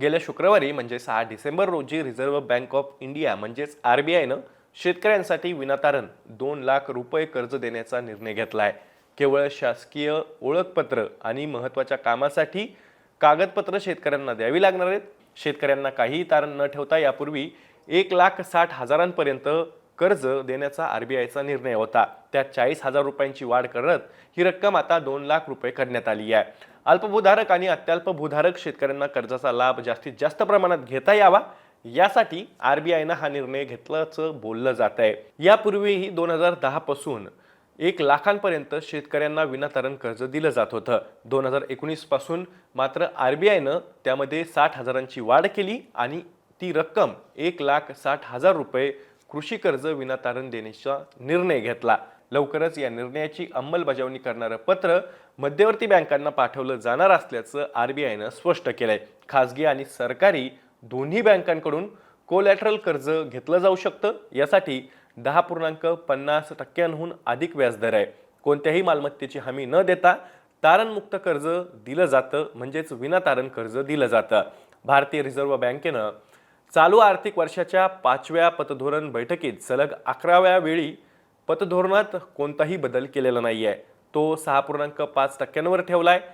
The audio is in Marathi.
गेल्या शुक्रवारी म्हणजे सहा डिसेंबर रोजी रिझर्व्ह बँक ऑफ इंडिया म्हणजेच आर बी आयनं शेतकऱ्यांसाठी विनातारण दोन लाख रुपये कर्ज देण्याचा निर्णय घेतला आहे केवळ शासकीय ओळखपत्र आणि महत्त्वाच्या कामासाठी कागदपत्र शेतकऱ्यांना द्यावी लागणार आहेत. शेतकऱ्यांना काहीही तारण न ठेवता यापूर्वी एक लाख साठ हजारांपर्यंत कर्ज देण्याचा आरबीआयचा निर्णय होता. त्यात चाळीस हजार रुपयांची वाढ करत ही रक्कम आता दोन लाख रुपये करण्यात आली आहे. अल्पभूधारक आणि अत्यल्प भूधारक शेतकऱ्यांना कर्जाचा लाभ जास्तीत जास्त प्रमाणात घेता यावा यासाठी आरबीआयनं हा निर्णय घेतल्याचं बोललं जात आहे. यापूर्वीही दोन हजार दहा पासून एक लाखांपर्यंत शेतकऱ्यांना विनातारण कर्ज दिलं जात होतं. दोन हजार एकोणीसपासून मात्र आरबीआयनं त्यामध्ये साठ हजारांची वाढ केली आणि ती रक्कम एक लाख साठ हजार रुपये कृषी कर्ज विनातारण देण्याचा निर्णय घेतला. लवकरच या निर्णयाची अंमलबजावणी करणारं पत्र मध्यवर्ती बँकांना पाठवलं जाणार असल्याचं आर बी आयनं स्पष्ट केलंय. खासगी आणि सरकारी दोन्ही बँकांकडून कोलॅटरल कर्ज घेतलं जाऊ शकतं. यासाठी दहा पूर्णांक पन्नास टक्क्यांहून अधिक व्याजदर आहे. कोणत्याही मालमत्तेची हमी न देता तारणमुक्त कर्ज दिलं जातं म्हणजेच विनातारण कर्ज दिलं जातं. भारतीय रिझर्व्ह बँकेनं चालू आर्थिक वर्षाच्या पाचव्या पतधोरण बैठकीत सलग अकराव्या वेळी पतधोरणात कोणताही बदल केलेला नाही आहे तो सहा पूर्णांक पाच टक्क्यांवर ठेवला आहे